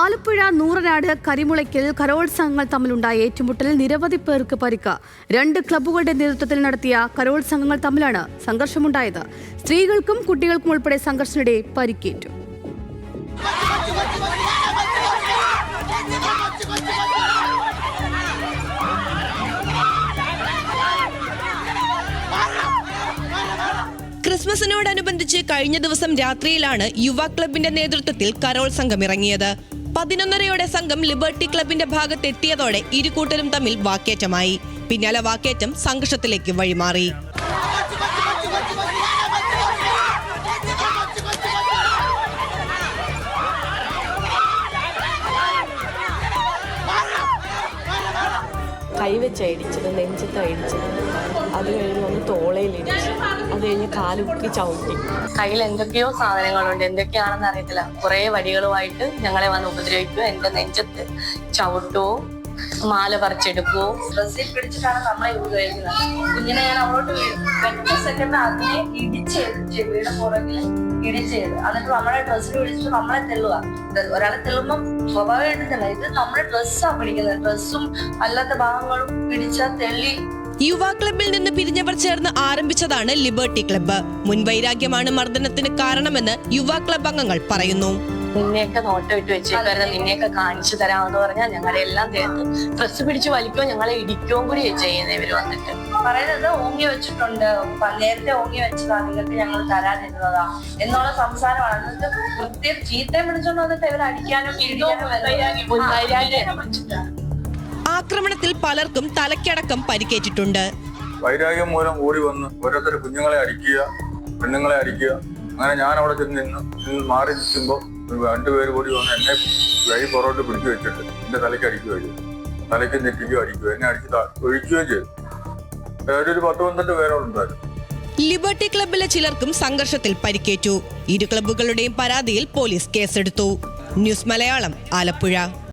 ആലപ്പുഴ നൂറനാട് കരിമുളയ്ക്കൽ കരോത്സംഘങ്ങൾ തമ്മിലുണ്ടായ ഏറ്റുമുട്ടലിൽ നിരവധി പേർക്ക് പരിക്ക്. രണ്ട് ക്ലബ്ബുകളുടെ നേതൃത്വത്തിൽ നടത്തിയ കരോത്സംഘങ്ങൾ തമ്മിലാണ് സംഘർഷമുണ്ടായത്. സ്ത്രീകൾക്കും കുട്ടികൾക്കും ഉൾപ്പെടെ സംഘർഷത്തിനിടെ പരിക്കേറ്റു. ക്രിസ്മസിനോടനുബന്ധിച്ച് കഴിഞ്ഞ ദിവസം രാത്രിയിലാണ് യുവ ക്ലബിന്റെ നേതൃത്വത്തിൽ കരോൾ സംഘം ഇറങ്ങിയത്. പതിനൊന്നരയോടെ സംഘം ലിബർട്ടി ക്ലബിന്റെ ഭാഗത്തെത്തിയതോടെ ഇരു കൂട്ടരും തമ്മിൽ വാക്കേറ്റമായി. പിന്നാലെ വാക്കേറ്റം സംഘർഷത്തിലേക്ക് വഴിമാറി. കൈവച്ച ഇടിച്ചത് നെഞ്ചത്ത് ഇടിച്ചത് അത് കഴിഞ്ഞ് ഒന്ന് തോളയിൽ ഇടിച്ചു അത് കഴിഞ്ഞ് കാലുക്കി ചവിട്ടി. കയ്യിൽ എന്തൊക്കെയോ സാധനങ്ങളുണ്ട്. എന്തൊക്കെയാണെന്ന് അറിയത്തില്ല. കുറേ വടികളുമായിട്ട് ഞങ്ങളെ വന്ന് ഉപദ്രവിക്കുക എന്റെ നെഞ്ചത്ത് ചവിട്ടുവോ മാല പറിച്ചെടുക്കുവോ? ഡ്രസ്സിൽ പിടിച്ചിട്ടാണ് നമ്മളെ ഉപയോഗിക്കുന്നത് കുഞ്ഞിനെ ഞാൻ അങ്ങോട്ട് പെട്ട സെക്കൻഡ് അതിനെ ഇടിച്ച് വീട് പുറകിൽ ഇടിച്ചത് എന്നിട്ട് നമ്മളെ ഡ്രസ്സിൽ പിടിച്ചിട്ട് നമ്മളെ തെള്ളുക. ഒരാളെ തെള്ളുമ്പം സ്വാഭാവികമായിട്ടും തന്നെ ഇത് നമ്മുടെ ഡ്രസ്സാണ് പിടിക്കുന്നത്. ഡ്രസ്സും അല്ലാത്ത ഭാഗങ്ങളും പിടിച്ചാൽ തെള്ളി. യുവ ക്ലബിൽ നിന്ന് പിരിഞ്ഞവർ ചേർന്ന് ആരംഭിച്ചതാണ് ലിബർട്ടി ക്ലബ്ബ്. മുൻവൈരാഗ്യമാണ് മർദ്ദനത്തിന് കാരണമെന്ന് യുവ ക്ലബ് അംഗങ്ങൾ പറയുന്നു. നിന്നെയൊക്കെ നോട്ടം ഇട്ട് വെച്ചേക്കായിരുന്നു നിന്നെയൊക്കെ കാണിച്ചു തരാമെന്ന് പറഞ്ഞാൽ ഞങ്ങളെ എല്ലാം തേർത്ത് ഡ്രസ്സ് പിടിച്ച് വലിക്കോ ഞങ്ങളെ ഇടിക്കുകയും കൂടി ചെയ്യുന്ന ഇവർ വന്നിട്ട്. പറയുന്നത് ഓങ്ങി വെച്ചിട്ടുണ്ട്. നേരത്തെ ഓങ്ങി വെച്ചതാ നിങ്ങൾക്ക് ഞങ്ങൾ തരാനിരുന്നതാ എന്നുള്ള സംസാരമാണ്. എന്നിട്ട് കൃത്യം ചീത്തയും പിടിച്ചോണ്ട് വന്നിട്ട് ഇവർ അടിക്കാനും ആക്രമണത്തിൽ പലർക്കും തലയ്ക്കടക്കം പരിക്കേറ്റിട്ടുണ്ട്. വൈരാഗ്യം മൂലം ഓടി വന്ന് ഓരോരുത്തർ കുഞ്ഞുങ്ങളെ അടിക്കുക പെണ്ണുങ്ങളെ അടിക്കുക അങ്ങനെ ഞാൻ അവിടെ ചെന്ന് നിന്ന് മാറി നിൽക്കുമ്പോൾ രണ്ടുപേര് കൂടി വന്ന് എന്നെ കൈ പുറകോട്ട് പിടിച്ചു വെച്ചിട്ട് എന്റെ തലയ്ക്ക് അടിക്കുകയും തലയ്ക്ക് നെറ്റിക്കും അടിക്കുക എന്നെ അടിച്ച് ഒഴിക്കുകയും ചെയ്തു. ഒരു പത്ത് പന്ത്രണ്ട് പേരോടുണ്ടായിരുന്നു. ലിബർട്ടി ക്ലബിലെ ചിലർക്കും സംഘർഷത്തിൽ പരിക്കേറ്റു. ഇരു ക്ലബ്ബുകളുടെയും പരാതിയിൽ പോലീസ് കേസെടുത്തു. ന്യൂസ് മലയാളം ആലപ്പുഴ.